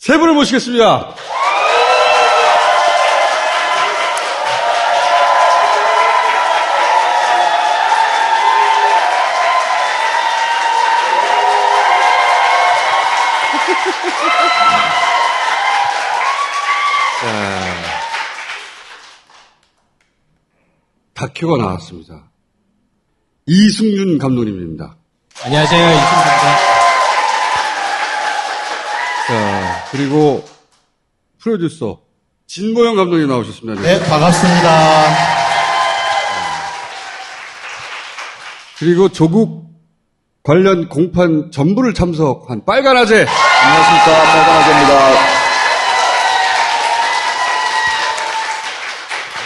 세 분을 모시겠습니다. 자, 다큐가 나왔습니다. 이승윤 감독님입니다. 안녕하세요. 이승입니다. 그리고 프로듀서 진모영 감독님 나오셨습니다. 네, 반갑습니다. 그리고 조국 관련 공판 전부를 참석한 빨간 아재 안녕하십니까. 빨간 아재입니다.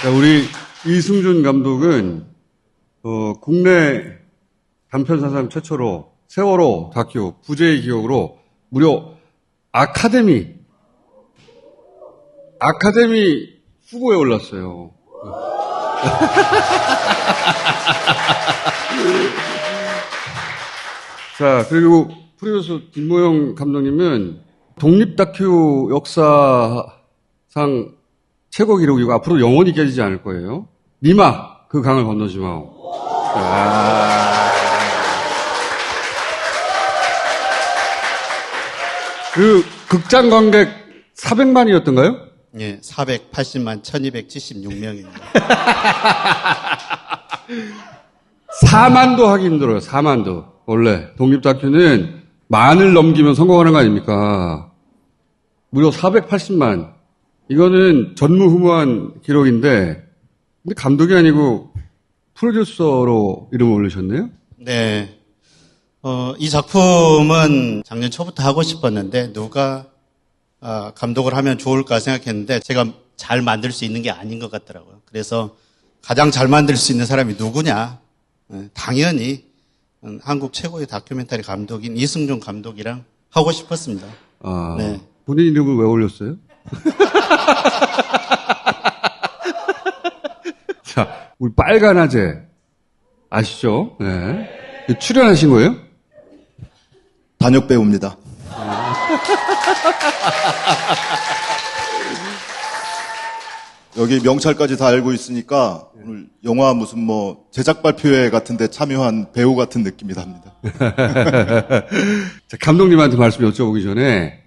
자, 우리 이승준 감독은 어, 국내 단편 사상 최초로 세월호 다큐 부제의 기억으로 무려 아카데미 아카데미 후보에 올랐어요. 자 그리고 프로듀서 김모영 감독님은 독립 다큐 역사상 최고 기록이고 앞으로 영원히 깨지지 않을 거예요. 니마 그 강을 건너지 마오. 아. 그 극장 관객 400만이었던가요? 예, 480만 1276명입니다. 4만도 하기 힘들어요. 4만도. 원래 독립 다큐는 만을 넘기면 성공하는 거 아닙니까? 무려 480만. 이거는 전무후무한 기록인데 근데 감독이 아니고 프로듀서로 이름을 올리셨네요? 네. 어, 이 작품은 작년 초부터 하고 싶었는데 누가 아, 감독을 하면 좋을까 생각했는데 제가 잘 만들 수 있는 게 아닌 것 같더라고요. 그래서 가장 잘 만들 수 있는 사람이 누구냐? 어, 당연히 음, 한국 최고의 다큐멘터리 감독인 이승준 감독이랑 하고 싶었습니다. 아, 네. 본인 이름을 왜 올렸어요? 자, 우리 빨간 아재 아시죠? 네. 출연하신 거예요? 단역 배우입니다. 여기 명찰까지 다 알고 있으니까 오늘 영화 무슨 뭐 제작 발표회 같은데 참여한 배우 같은 느낌이 납니다. 자, 감독님한테 말씀 여쭤보기 전에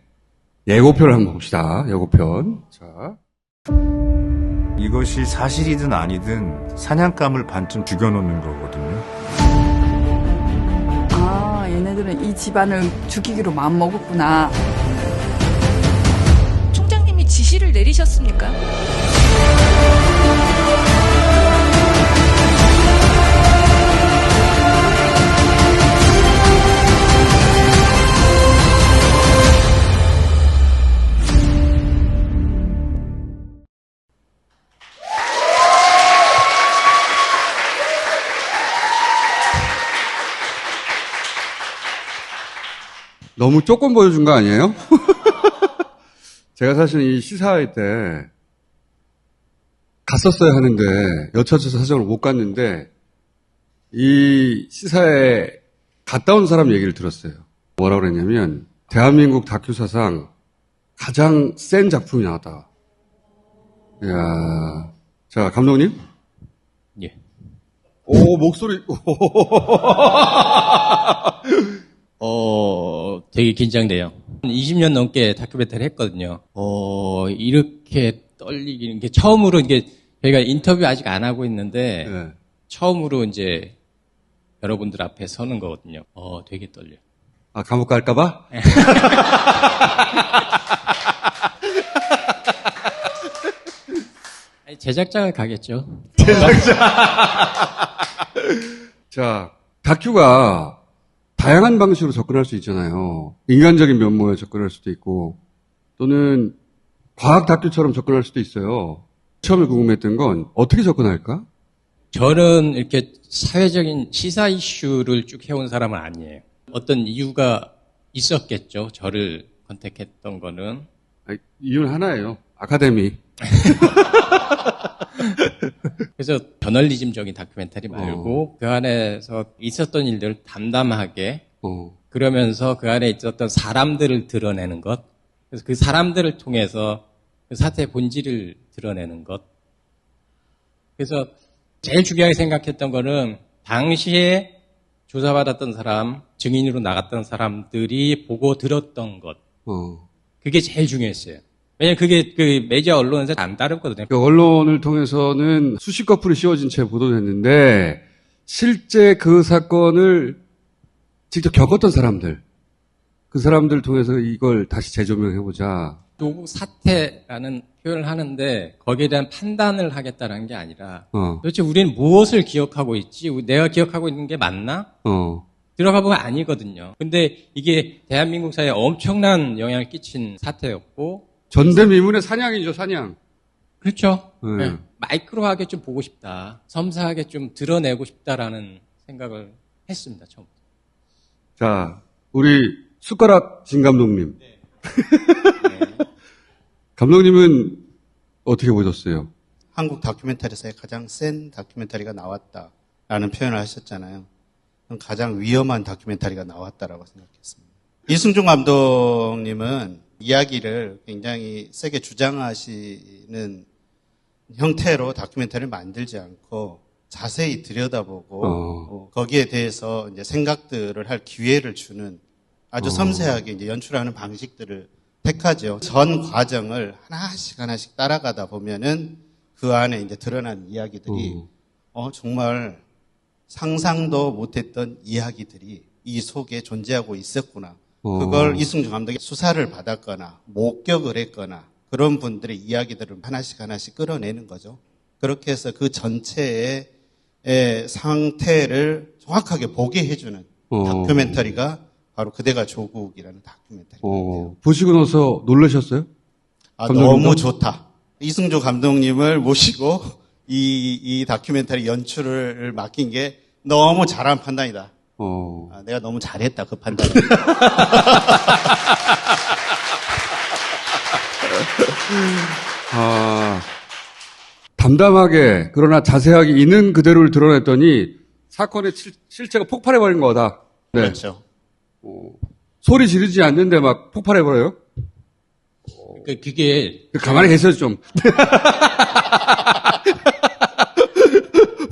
예고편을 한번 봅시다. 예고편. 자. 이것이 사실이든 아니든 사냥감을 반쯤 죽여놓는 거거든요. 아, 얘네들은 이 집안을 죽이기로 마음먹었구나. 총장님이 지시를 내리셨습니까? 너무 조금 보여준 거 아니에요? 제가 사실 이 시사회 때 갔었어야 하는데 여차저차 사정을 못 갔는데 이 시사에 갔다 온 사람 얘기를 들었어요. 뭐라고 그랬냐면 대한민국 다큐 사상 가장 센 작품이 나왔다. 이야, 자 감독님. 예. 오 목소리. 어, 되게 긴장돼요. 20년 넘게 다큐멘터리 했거든요. 어, 이렇게 떨리기는 게 처음으로 이게 저희가 인터뷰 아직 안 하고 있는데 네. 처음으로 이제 여러분들 앞에 서는 거거든요. 어, 되게 떨려. 아 감옥 갈까봐? 제작자가 가겠죠. 자, 다큐가 다양한 방식으로 접근할 수 있잖아요. 인간적인 면모에 접근할 수도 있고, 또는 과학 다큐처럼 접근할 수도 있어요. 처음에 궁금했던 건 어떻게 접근할까? 저는 이렇게 사회적인 시사 이슈를 쭉 해온 사람은 아니에요. 어떤 이유가 있었겠죠. 저를 컨택했던 거는. 아니, 이유는 하나예요. 아카데미. 그래서 저널리즘적인 다큐멘터리 말고 그 안에서 있었던 일들을 담담하게 어, 그러면서 그 안에 있었던 사람들을 드러내는 것 그래서 그 사람들을 통해서 그 사태의 본질을 드러내는 것. 그래서 제일 중요하게 생각했던 거는 당시에 조사받았던 사람, 증인으로 나갔던 사람들이 보고 들었던 것. 어. 그게 제일 중요했어요. 왜냐면 그게 그 메디어 언론에서 안 다뤘거든요. 그 언론을 통해서는 수십 커플이 씌워진 채 보도됐는데 실제 그 사건을 직접 겪었던 사람들 그 사람들 통해서 이걸 다시 재조명해보자. 노국 사태라는 표현을 하는데 거기에 대한 판단을 하겠다는 게 아니라 어, 도대체 우리는 무엇을 기억하고 있지? 내가 기억하고 있는 게 맞나? 어, 들어가 보면 아니거든요. 근데 이게 대한민국 사회에 엄청난 영향을 끼친 사태였고 전대미문의 사냥이죠, 사냥. 그렇죠. 네. 네. 마이크로하게 좀 보고 싶다. 섬세하게 좀 드러내고 싶다라는 생각을 했습니다. 처음. 자, 우리 숟가락 진 감독님. 감독님은 어떻게 보셨어요? 한국 다큐멘터리사에 가장 센 다큐멘터리가 나왔다라는 표현을 하셨잖아요. 가장 위험한 다큐멘터리가 나왔다라고 생각했습니다. 이승준 감독님은 이야기를 굉장히 세게 주장하시는 형태로 다큐멘터리를 만들지 않고 자세히 들여다보고 어. 어, 거기에 대해서 이제 생각들을 할 기회를 주는 아주 섬세하게 이제 연출하는 방식들을 택하죠. 전 과정을 하나씩 하나씩 따라가다 보면은 그 안에 이제 드러난 이야기들이 음. 어 정말 상상도 못했던 이야기들이 이 속에 존재하고 있었구나. 어. 그걸 이승주 감독이 수사를 받았거나 목격을 했거나 그런 분들의 이야기들을 하나씩 하나씩 끌어내는 거죠. 그렇게 해서 그 전체의 의 상태를 정확하게 보게 해주는 어. 다큐멘터리가 바로 그대가 조국이라는 다큐멘터리. 어, 보시고 나서 놀라셨어요? 아? 너무 좋다. 이승조 감독님을 모시고 이, 이 다큐멘터리 연출을 맡긴 게 너무 잘한 판단이다. 어, 아, 내가 너무 잘했다, 그 판단. 아, 담담하게, 그러나 자세하게 있는 그대로를 드러냈더니 사건의 실- 실체가 폭발해 버린 거다. 네. 그렇죠. 소리 지르지 않는데 막 폭발해 버려요? 그, 그게 가만히 계세요, 좀.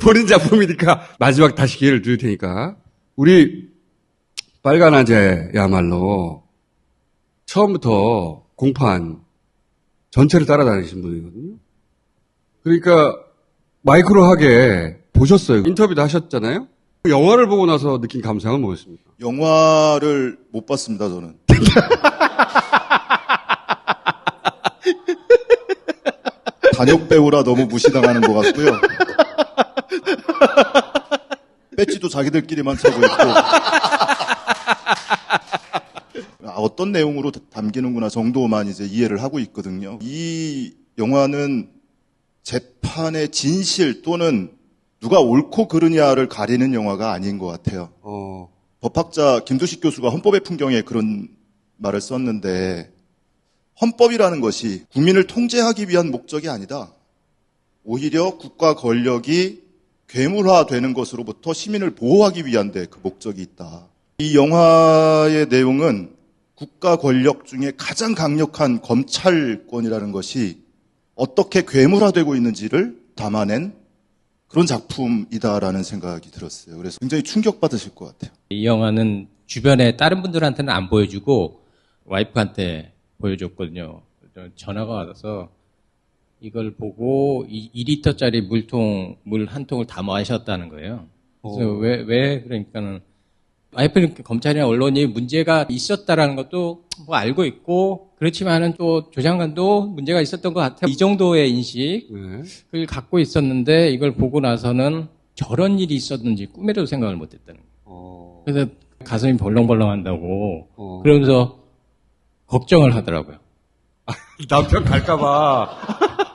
본인 작품이니까 마지막 다시 기회를 드릴 테니까. 우리 빨간 아재야말로 처음부터 공판 전체를 따라다니신 분이거든요. 그러니까 마이크로하게 보셨어요. 인터뷰도 하셨잖아요. 영화를 보고 나서 느낀 감상은 뭐였습니까? 영화를 못 봤습니다, 저는. 단역 배우라 너무 무시당하는 것 같고요. 배지도 자기들끼리만 차고 있고. 아, 어떤 내용으로 담기는구나 정도만 이제 이해를 하고 있거든요. 이 영화는 재판의 진실 또는 누가 옳고 그르냐를 가리는 영화가 아닌 것 같아요. 어, 법학자 김두식 교수가 헌법의 풍경에 그런 말을 썼는데 헌법이라는 것이 국민을 통제하기 위한 목적이 아니다. 오히려 국가 권력이 괴물화되는 것으로부터 시민을 보호하기 위한 데 그 목적이 있다. 이 영화의 내용은 국가 권력 중에 가장 강력한 검찰권이라는 것이 어떻게 괴물화되고 있는지를 담아낸 그런 작품이다라는 생각이 들었어요. 그래서 굉장히 충격받으실 것 같아요. 이 영화는 주변에 다른 분들한테는 안 보여주고 와이프한테 보여줬거든요. 전화가 와서 이걸 보고 이 2리터짜리 물통 물 한 통을 다 마셨다는 거예요. 그래서 왜왜 그러니까는 와이프는 검찰이나 언론이 문제가 있었다라는 것도 뭐 알고 있고 그렇지만은 또 조장관도 문제가 있었던 것 같아요. 이 정도의 인식 네. 을 갖고 있었는데 이걸 보고 나서는 저런 일이 있었는지 꿈에도 생각을 못했다는 거예요. 어, 그래서 가슴이 벌렁벌렁 한다고 어. 그러면서 걱정을 하더라고요. 남편 갈까봐.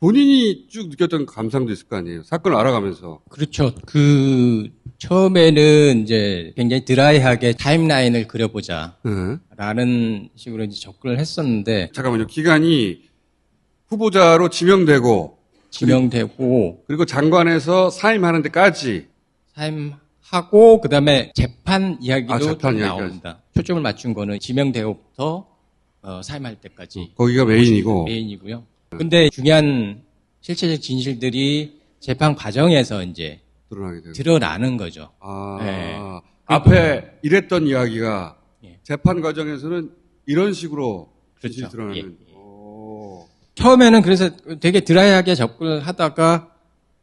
본인이 쭉 느꼈던 감상도 있을 거 아니에요. 사건을 알아가면서. 그렇죠. 그 처음에는 이제 굉장히 드라이하게 타임라인을 그려보자. 네. 라는 식으로 이제 접근을 했었는데 잠깐만요. 기간이 후보자로 지명되고 지명되고 그리고 장관에서 사임하는 데까지 하고 그다음에 재판 이야기도 아, 재판 좀 이야기까지. 나옵니다. 초점을 맞춘 거는 지명대로부터 어, 사임할 때까지 거기가 메인이고. 메인이고요. 근데 중요한 실체적 진실들이 재판 과정에서 이제 드러나게 되고. 드러나는 거죠. 아, 네. 앞에 이랬던 이야기가 예. 재판 과정에서는 이런 식으로 그렇죠. 드러나는. 예, 예. 오. 처음에는 그래서 되게 드라이하게 접근을 하다가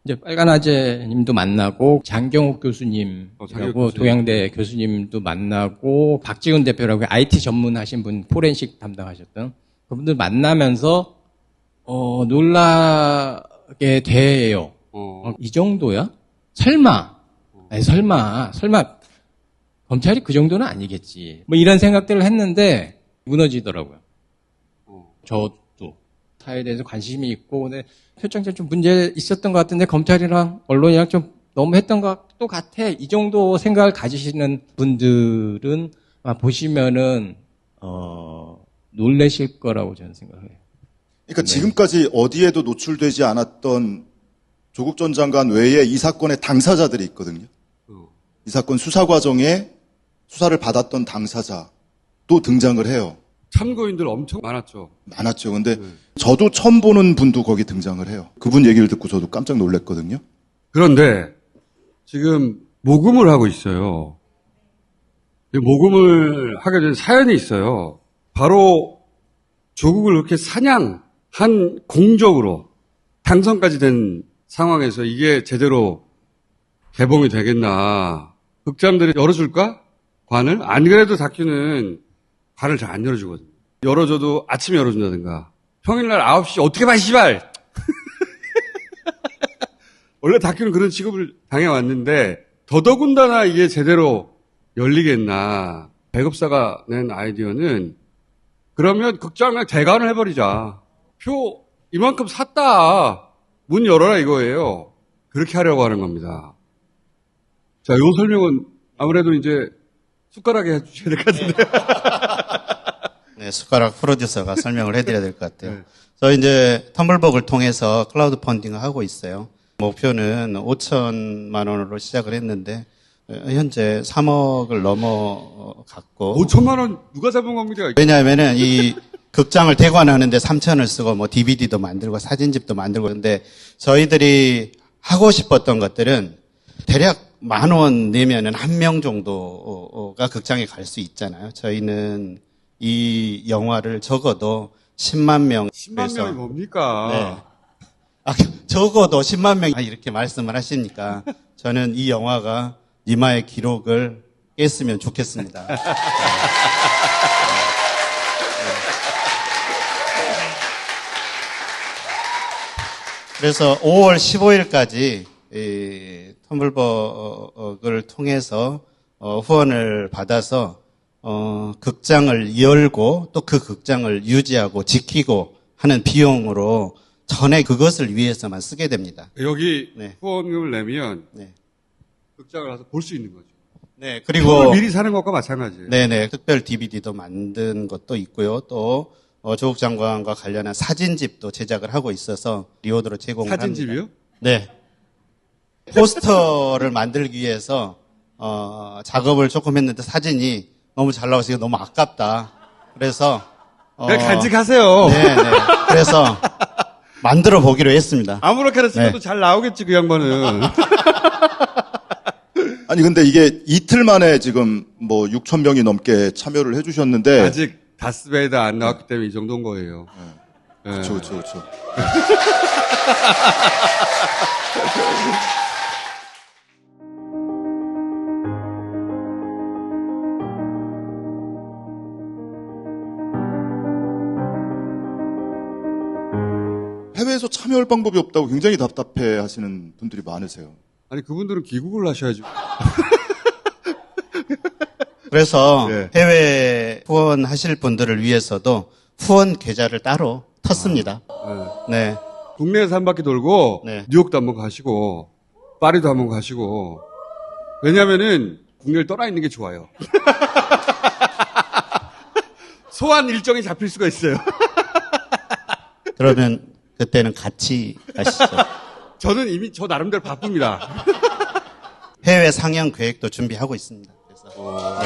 이제 빨간아재 님도 만나고 장경욱 어, 교수님이라고 교수님. 동양대 교수님도 만나고 박지훈 대표라고 IT 전문하신 분 포렌식 담당하셨던 그분들 만나면서 어 놀라게 돼요. 어. 어, 이 정도야? 설마? 아니, 설마, 설마, 검찰이 그 정도는 아니겠지. 뭐 이런 생각들을 했는데, 무너지더라고요. 어. 저도. 타에 대해서 관심이 있고, 근데 표창장 좀 문제 있었던 것 같은데, 검찰이랑 언론이랑 좀 너무 했던 것도 같아. 이 정도 생각을 가지시는 분들은, 아마 보시면은, 어, 놀라실 거라고 저는 생각해요. 그러니까 지금까지 어디에도 노출되지 않았던 조국 전 장관 외에 이 사건의 당사자들이 있거든요. 어. 이 사건 수사 과정에 수사를 받았던 당사자도 등장을 해요. 참고인들 엄청 많았죠. 많았죠. 근데 네. 저도 처음 보는 분도 거기 등장을 해요. 그분 얘기를 듣고 저도 깜짝 놀랐거든요. 그런데 지금 모금을 하고 있어요. 이 모금을 하게 된 사연이 있어요. 바로 조국을 그렇게 사냥 한 공적으로 당선까지 된 상황에서 이게 제대로 개봉이 되겠나. 극장들이 열어줄까? 관을? 안 그래도 다큐는 관을 잘 안 열어주거든요. 열어줘도 아침에 열어준다든가. 평일날 9시 어떻게 봐, 씨발! 원래 다큐는 그런 취급을 당해왔는데 더더군다나 이게 제대로 열리겠나. 배급사가 낸 아이디어는 그러면 극장을 대관을 해버리자. 표 이만큼 샀다. 문 열어라 이거예요. 그렇게 하려고 하는 겁니다. 자, 요 설명은 아무래도 이제 숟가락에 해주셔야 될 것 같은데. 네, 숟가락 프로듀서가 설명을 해드려야 될 것 같아요. 네. 저희 이제 텀블벅을 통해서 클라우드 펀딩을 하고 있어요. 목표는 5천만 원으로 시작을 했는데 어, 현재 3억을 넘어갔고 5천만 원 누가 잡은 겁니까? 왜냐하면은 이 극장을 대관하는데 3천을 쓰고 뭐 DVD도 만들고 사진집도 만들고 근데 저희들이 하고 싶었던 것들은 대략 만 원 내면은 한 명 정도가 극장에 갈 수 있잖아요. 저희는 이 영화를 적어도 10만 명 10만 명이 뭡니까? 네. 아, 적어도 10만 명 이렇게 말씀을 하시니까 저는 이 영화가 이마의 기록을 깼으면 좋겠습니다. 그래서 5월 15일까지 이 텀블벅을 통해서 어, 후원을 받아서 어, 극장을 열고 또 그 극장을 유지하고 지키고 하는 비용으로 전에 그것을 위해서만 쓰게 됩니다. 여기 네. 후원금을 내면 네. 극장을 가서 볼 수 있는 거죠. 네, 그리고 미리 사는 것과 마찬가지예요. 네네 특별 DVD도 만든 것도 있고요. 또 어, 조국 장관과 관련한 사진집도 제작을 하고 있어서 리오드로 제공을 합니다. 사진집이요? 네. 포스터를 만들기 위해서 어, 작업을 조금 했는데 사진이 너무 잘 나와서 이거 너무 아깝다. 그래서 어, 그냥 간직하세요. 네, 네. 그래서 만들어 보기로 했습니다. 아무렇게나 찍어도 네. 잘 나오겠지 그 양반은. 아니 근데 이게 이틀 만에 지금 뭐 6천 명이 넘게 참여를 해주셨는데 아직 다스베이더 안 나왔기 때문에 이 정도인 거예요. 네. 그렇죠, 그렇죠, 그렇죠. 해외에서 참여할 방법이 없다고 굉장히 답답해 하시는 분들이 많으세요. 아니 그분들은 귀국을 하셔야죠. 그래서 네. 해외 후원하실 분들을 위해서도 후원 계좌를 따로 텄습니다. 네. 국내에서 한 바퀴 돌고 네. 뉴욕도 한번 가시고 파리도 한번 가시고 왜냐면은 국내를 떠나 있는 게 좋아요. 소환 일정이 잡힐 수가 있어요. 그러면 그때는 같이 가시죠. 저는 이미 저 나름대로 바쁩니다. 해외 상영 계획도 준비하고 있습니다. 그래서 자,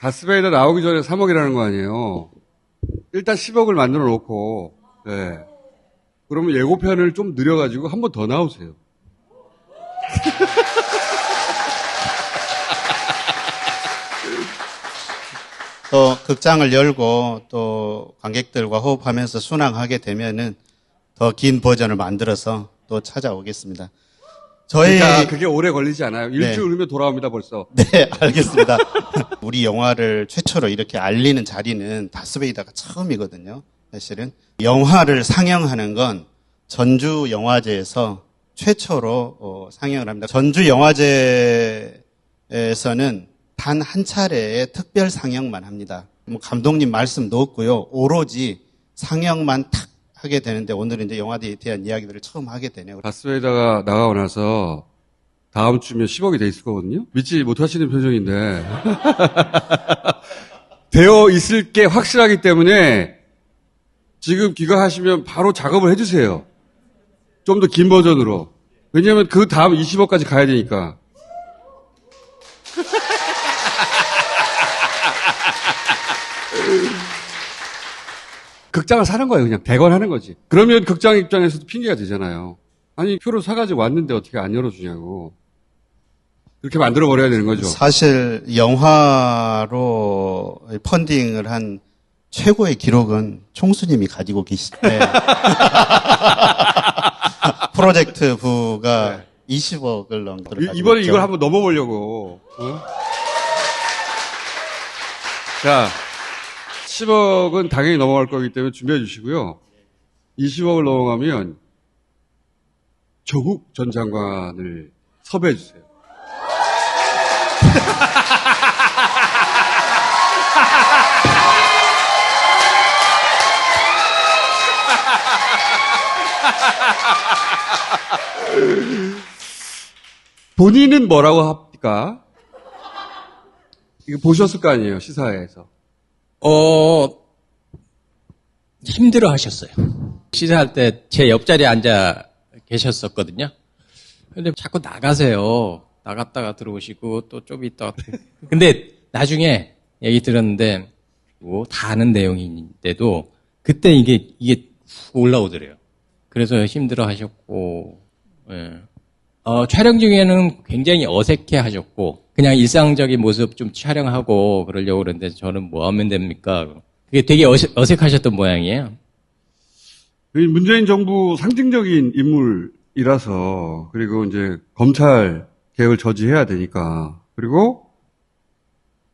다스베이더 나오기 전에 3억이라는 거 아니에요. 일단 10억을 만들어 놓고, 네. 그러면 예고편을 좀 늘려가지고 한 번 더 나오세요. 또 극장을 열고 또 관객들과 호흡하면서 순항하게 되면은 더 긴 버전을 만들어서 또 찾아오겠습니다. 저희 그러니까 그게 오래 걸리지 않아요. 네. 일주일 후면 돌아옵니다, 벌써. 네, 알겠습니다. 우리 영화를 최초로 이렇게 알리는 자리는 다스베이다가 처음이거든요. 사실은 영화를 상영하는 건 전주 영화제에서 최초로 어, 상영을 합니다. 전주 영화제에서는 단 한 차례의 특별 상영만 합니다. 뭐 감독님 말씀도 없고요. 오로지 상영만 탁 하게 되는데 오늘은 이제 영화에 대한 이야기들을 처음 하게 되네요. 다스베이더가 나가고 나서 다음 주면 10억이 돼 있을 거거든요. 믿지 못하시는 표정인데 되어 있을 게 확실하기 때문에 지금 귀가하시면 바로 작업을 해주세요. 좀 더 긴 버전으로. 왜냐하면 그 다음 20억까지 가야 되니까. 극장을 사는 거예요. 그냥 대관하는 거지. 그러면 극장 입장에서도 핑계가 되잖아요. 아니 표를 사가지고 왔는데 어떻게 안 열어주냐고. 그렇게 만들어 버려야 되는 거죠. 사실 영화로 펀딩을 한 최고의 기록은 총수님이 가지고 계시대. 프로젝트 부가 20억을 넘도록 이- 가지고 이번에 있죠. 이걸 한번 넘어보려고. 어? 자, 10억은 당연히 넘어갈 거기 때문에 준비해 주시고요. 20억을 넘어가면 조국 전 장관을 섭외해 주세요. 본인은 뭐라고 합니까? 이거 보셨을 거 아니에요, 시사회에서. 어, 힘들어 하셨어요. 시사할 때 제 옆자리에 앉아 계셨었거든요. 근데 자꾸 나가세요. 나갔다가 들어오시고 또 좀 있다가. 근데 나중에 얘기 들었는데, 뭐, 다 아는 내용인데도 그때 이게, 이게 훅 올라오더래요. 그래서 힘들어 하셨고, 예. 어, 촬영 중에는 굉장히 어색해 하셨고, 그냥 일상적인 모습 좀 촬영하고 그러려고 그러는데 저는 뭐 하면 됩니까? 그게 되게 어색, 어색하셨던 모양이에요. 이 문재인 정부 상징적인 인물이라서, 그리고 이제 검찰 개혁을 저지해야 되니까, 그리고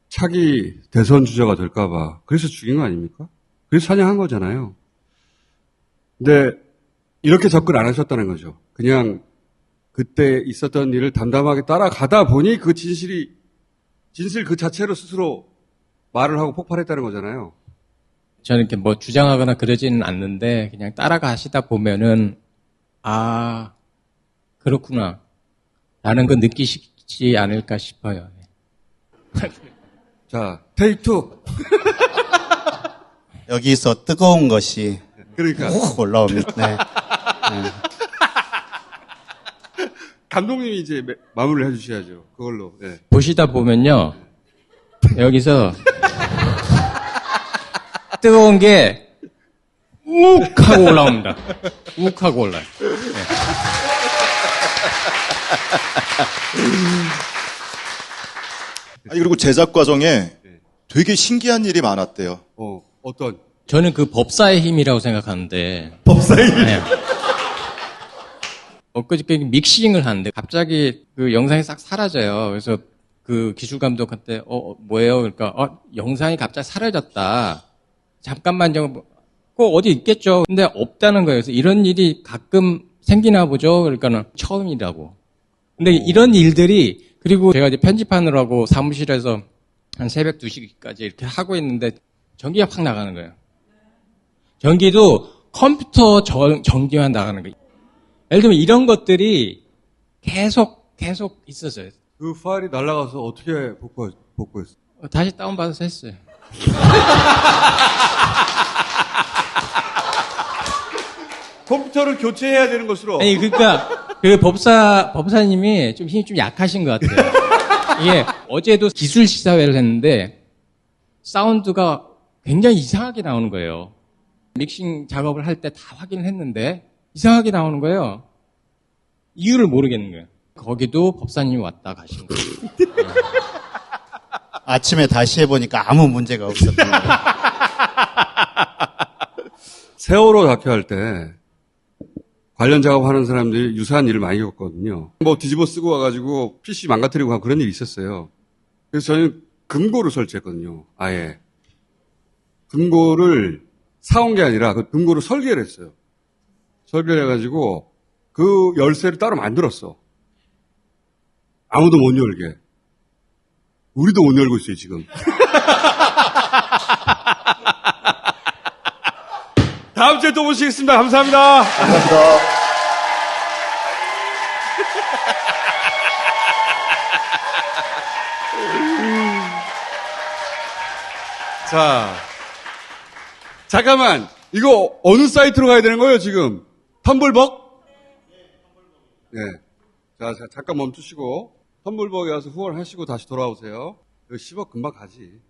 차기 대선 주자가 될까봐, 그래서 죽인 거 아닙니까? 그래서 사냥한 거잖아요. 근데, 이렇게 접근 안 하셨다는 거죠. 그냥, 그때 있었던 일을 담담하게 따라가다 보니 그 진실이, 진실 그 자체로 스스로 말을 하고 폭발했다는 거잖아요. 저는 이렇게 뭐 주장하거나 그러지는 않는데 그냥 따라가시다 보면은 아 그렇구나 라는 거 느끼시지 않을까 싶어요. 자, 테이크 투. 여기서 뜨거운 것이 그러니까. 훅 올라옵니다. 네. 감독님이 이제 매- 마무리를 해주셔야죠. 그걸로. 예. 보시다 보면요 여기서 뜨거운 게 욱 하고 올라옵니다. 욱 하고 올라요. 아니, 그리고 제작 과정에 되게 신기한 일이 많았대요. 어, 어떤. 저는 그 법사의 힘이라고 생각하는데. 법사의 힘? 네. 엊그저께 믹싱을 하는데 갑자기 그 영상이 싹 사라져요. 그래서 그 기술 감독한테 어 뭐예요? 그러니까 어 영상이 갑자기 사라졌다. 잠깐만요. 꼭 어디 있겠죠. 근데 없다는 거예요. 그래서 이런 일이 가끔 생기나 보죠. 그러니까는 처음이라고. 근데 이런 일들이 그리고 제가 이제 편집하느라고 사무실에서 한 새벽 2시까지 이렇게 하고 있는데 전기가 확 나가는 거예요. 전기도 컴퓨터 전, 전기만 나가는 거예요. 예를 들면 이런 것들이 계속 계속 있었어요. 그 파일이 날아가서 어떻게 복구, 복구했어? 어, 다시 다운 받아서 했어요. 컴퓨터를 교체해야 되는 것으로. 아니 그러니까 그 법사 법사님이 좀 힘이 좀 약하신 것 같아요. 이게 어제도 기술 시사회를 했는데 사운드가 굉장히 이상하게 나오는 거예요. 믹싱 작업을 할 때 다 확인을 했는데 이상하게 나오는 거예요. 이유를 모르겠는 거예요. 거기도 법사님이 왔다 가신 거예요. 아침에 다시 해보니까 아무 문제가 없었던 거예요. 세월호 다큐 할 때 관련 작업하는 사람들이 유사한 일을 많이 겪었거든요. 뭐 뒤집어 쓰고 와가지고 PC 망가뜨리고 한 그런 일이 있었어요. 그래서 저는 금고를 설치했거든요. 아예. 금고를 사온 게 아니라 그 금고를 설계를 했어요. 설계를 해가지고 그 열쇠를 따로 만들었어. 아무도 못 열게. 우리도 못 열고 있어요, 지금. 다음 주에 또 모시겠습니다. 감사합니다. 감사합니다. 자, 잠깐만. 이거 어느 사이트로 가야 되는 거예요, 지금? 텀블벅? 네. 자, 자, 잠깐 멈추시고, 텀블벅에 와서 후원하시고 다시 돌아오세요. 이거 10억 금방 가지.